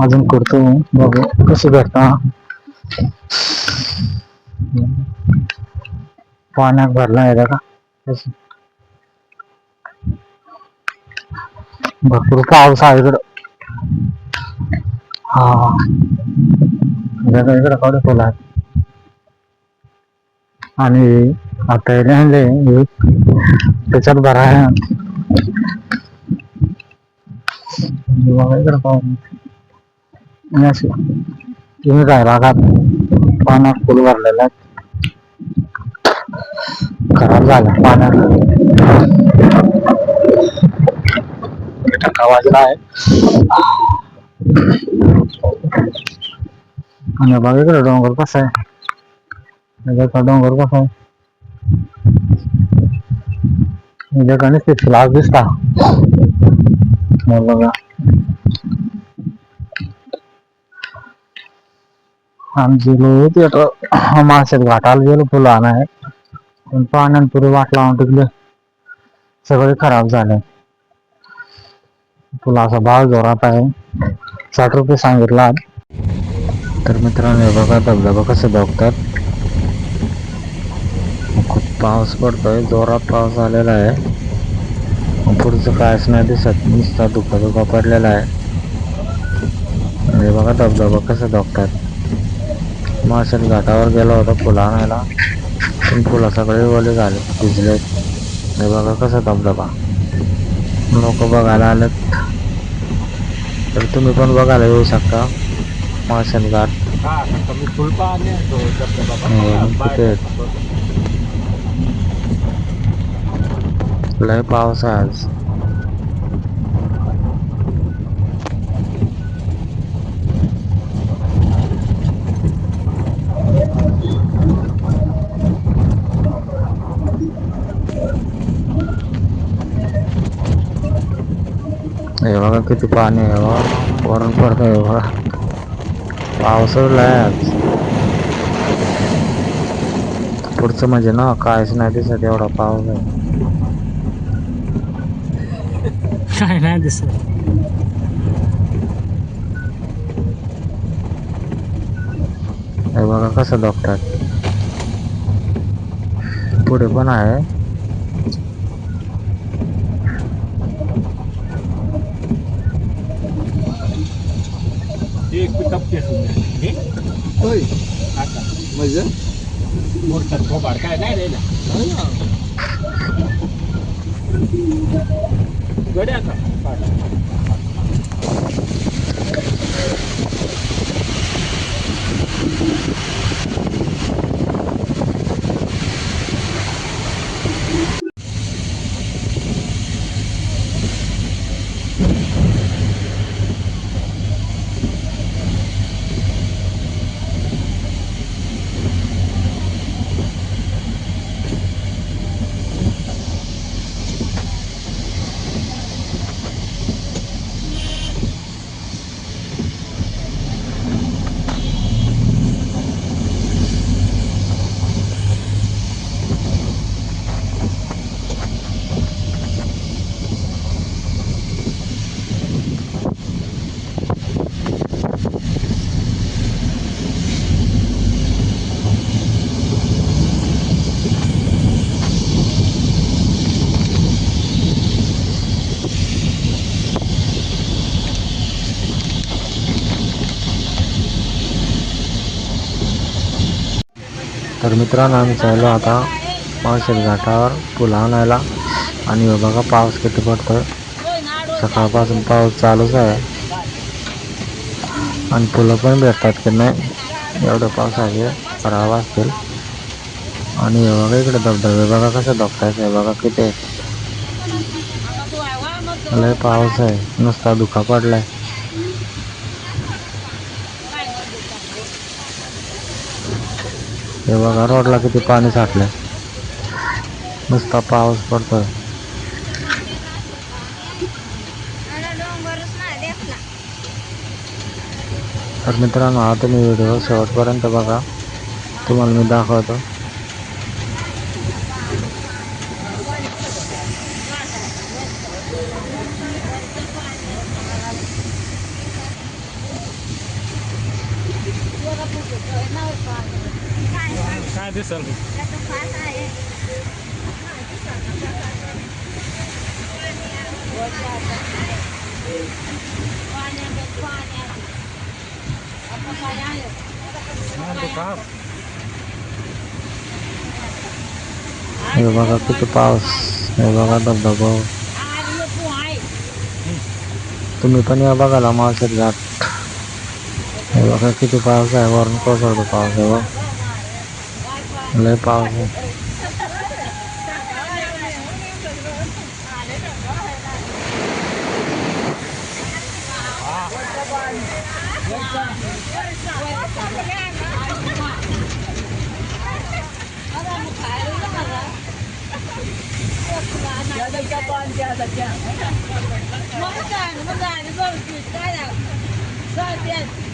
अजून करतो बघू भेटता पाण्यात भरला आहे का भरपूर पाऊस आहे इकडं. हा. इकडं फुल आहे आणि आता त्याच्यात आहे इकडं आणि अशी तुम्ही काय भागात पाण्यात फुल भरलेला. खराब झाला पाण्यात. टक्का वाजला आहे. आणि बघा इकडे डोंगर कसा आहे. इकडचा डोंगर कसा आहे. इकडे नुसते फ्लास दिसता. बघा. होते आता माळशेत घाटाला गेलो फुलं आणाय पण खराब झाले फुलाचा भाव जोरात आहे साठ रुपये सांगितला तर मित्रांनो, हे बघा, धबधबा कसं बघतात खूप पाऊस पडतोय, जोरात पाऊस आलेला आहे. पुढचं कायच नाही दिसत, नुसता धुका धुका पडलेला आहे. हे माशात घाटावर गेलो होतो फुलं आणायला. पण फुलं सगळे ओले झाले भिजले. हे बघा कसं धबधबा. लोक बघायला आलेत. तर तुम्ही पण बघायला येऊ शकता. माशात घाट. लय पाऊस आहे आज. हे बघा किती पाणी आहे बघा वरून पडतंय बघा पावसाच लय आहे पुढचं म्हणजे ना कायच नाही दिसत एवढा पाऊस आहे. काय नाही दिसत. हे बघा कसं डॉक्टर पुढे पण आहे. म्हणजे मोठा थोबाड काय नाही रे गड्या आता तर मित्रांनो आम्ही चाललो आता माळशेत घाटावर फुलं आणायला. आणि हे बघा पाऊस किती पडतोय. सकाळपासून पाऊस चालूच आहे. आणि फुलं पण भेटतात की नाही एवढं पावसाचे खराब असतील. आणि हे बघा इकडे धबधबे बघा कसं धबधबे आहे बघा किती लय पाऊस आहे. नुसता धुका पडलाय. हे बघा रोडला किती पाणी साठलंय. नुसता पाऊस पडतोय. तर मित्रांनो हा तुम्ही व्हिडिओ शेवटपर्यंत बघा. तुम्हाला मी दाखवतो. काय दिसल हे बघा किती पाऊस हे बघा धबधबा तुम्ही पण या बघायला मावशीत घाट हे बघा किती पाऊस आहे वरून कोसळतो पाऊस आहे बघ 来包一下。家的家，我不干，我不干，你说我干了，上天。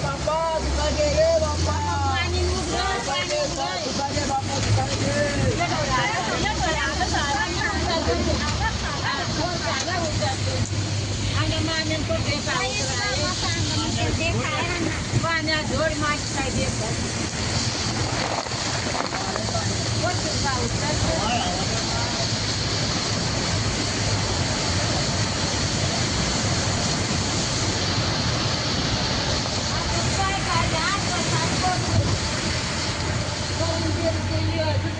bapak, buka gede bapak. Angin mudras, angin mudras. Buka gede bapak, buka gede. Ya kalau saya, saya kalau ada sarang, ada ada sarang, ada sarang udah tuh. Ada mana kok desa? Saya desa. Banyak dor macam saya desa. Kau tuh kau tuh.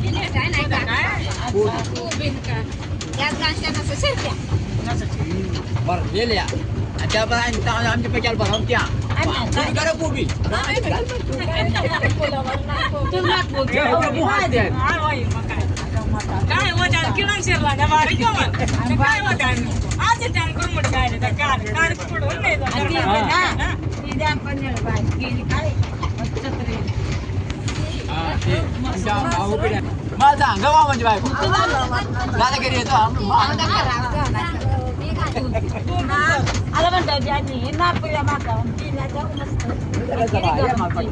पिल्या माता पिल्या जाऊ मस्त आला माझा ते नाही काढू ना. आता दुपारी आम्ही तुमच्या बस- चुना काढला आणि आता घरी आणलं. आता आम्हाला दावड्या येईल म्हणणार आला ते दुपार घेणार या काय मा बाई हो,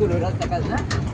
थोडं बार काढा, जागा ते रे. भाज्या होत्या, आवडा. नाही पाणी गाठाव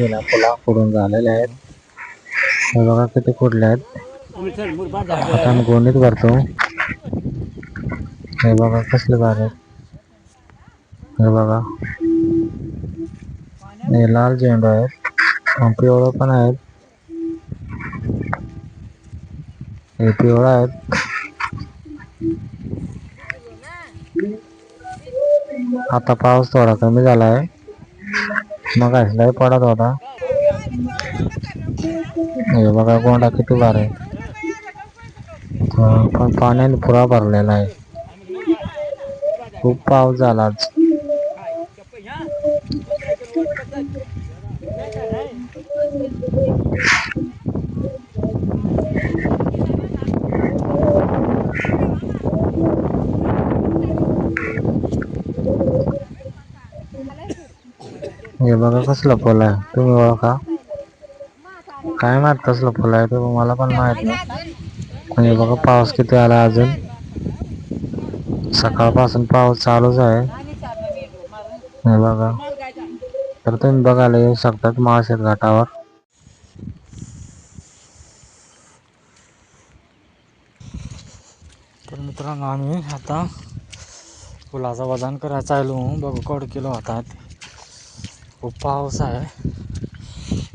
जुन्या पुला फोडून हे आहेत. आता भरतो. हे कसले आहेत. हे हे लाल झेंडू आहेत. पिवळं पण आहेत. हे पिवळं आहेत. आता पाऊस थोडा कमी झाला आहे मग लय पडत होता. हे बघा गोंडा किती भार आहे. पण पाण्याने पुरा भरलेला आहे. खूप पाऊस झाला हे बघा कसलं फुल आहे. तुम्ही ओळखा. काय माहीत कसलं फुल आहे ते मला पण माहीत नाही. पण हे बघा पाऊस किती आला अजून. सकाळपासून पाऊस चालूच आहे. हे बघा. तर तुम्ही बघायला येऊ शकतात माळशेत घाटावर. तर मित्रांनो आम्ही आता फुलाचं वजन करायचं आलो बघू कड किलो होतात. खूप पाऊस आहे.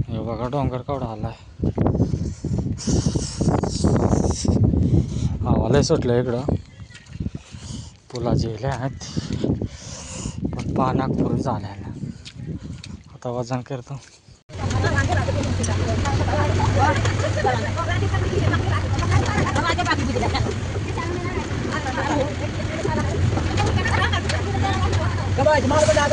हे बघा डोंगर केवढा आला आहे हवा लय सुटलं इकडं. पुलाचे हे आहेत. पण पाण्यात पुरून झालेला. आता वजन करतो.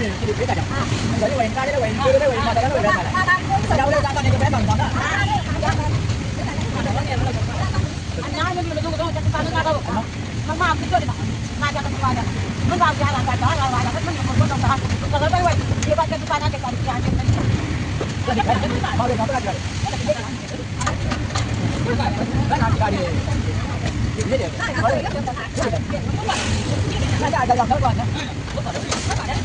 nhìn thì được biết cả đâu đấy quỳnh ta đấy quỳnh chưa đấy quỳnh mà tao đấy quỳnh rồi đâu đây ra tao này cái bé bằng tao đó Hãy subscribe cho kênh Ghiền Mì Gõ Để không bỏ lỡ những video hấp dẫn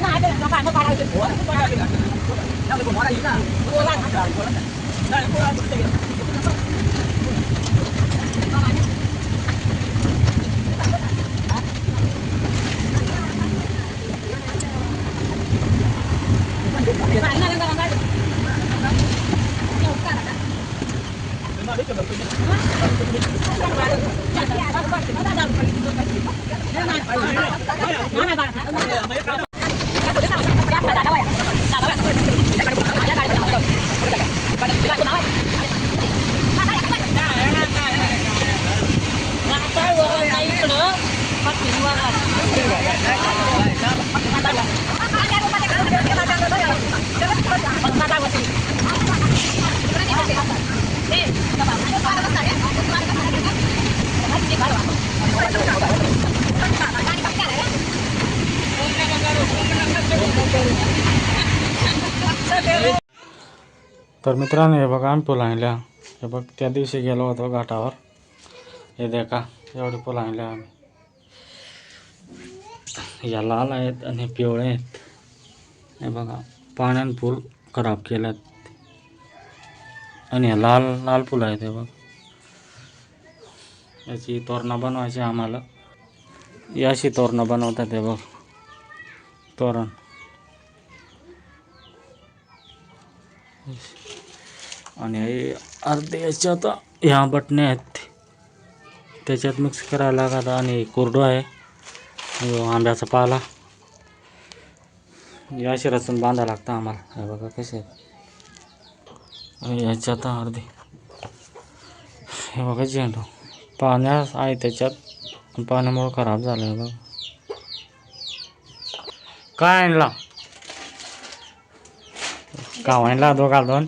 那还在那做饭莫扒拉一些活的莫扒拉一给我给我拉点去那不是这 तर मित्रांनो हे बघा आम्ही फुलं आणल्या. हे बघ त्या दिवशी गेलो होतो घाटावर. हे देखा एवढी फुलं आणल्या आम्ही. या लाल आहेत आणि हे पिवळे आहेत. हे बघा पाण्यान फुल खराब केल्यात. आणि हे लाल लाल फुलं आहेत हे बघ. याची तोरणं बनवायची आम्हाला. याशी तोरणं बनवतात हे बघ. तोरण. आणि अर्धे अर्धे याच्यात ह्या बटणे आहेत. त्याच्यात मिक्स करायला लागत आणि कोरडो आहे. आंब्याचा पाला. या शिरातून बांधा बांधायला लागतं आम्हाला. हे बघा कसे आहेत. याच्यात अर्धे. हे बघा झेंडू. पाण्यास आहे त्याच्यात. पाण्यामुळं खराब झालं आहे बघा. काय आणला? का आणला दो घालून.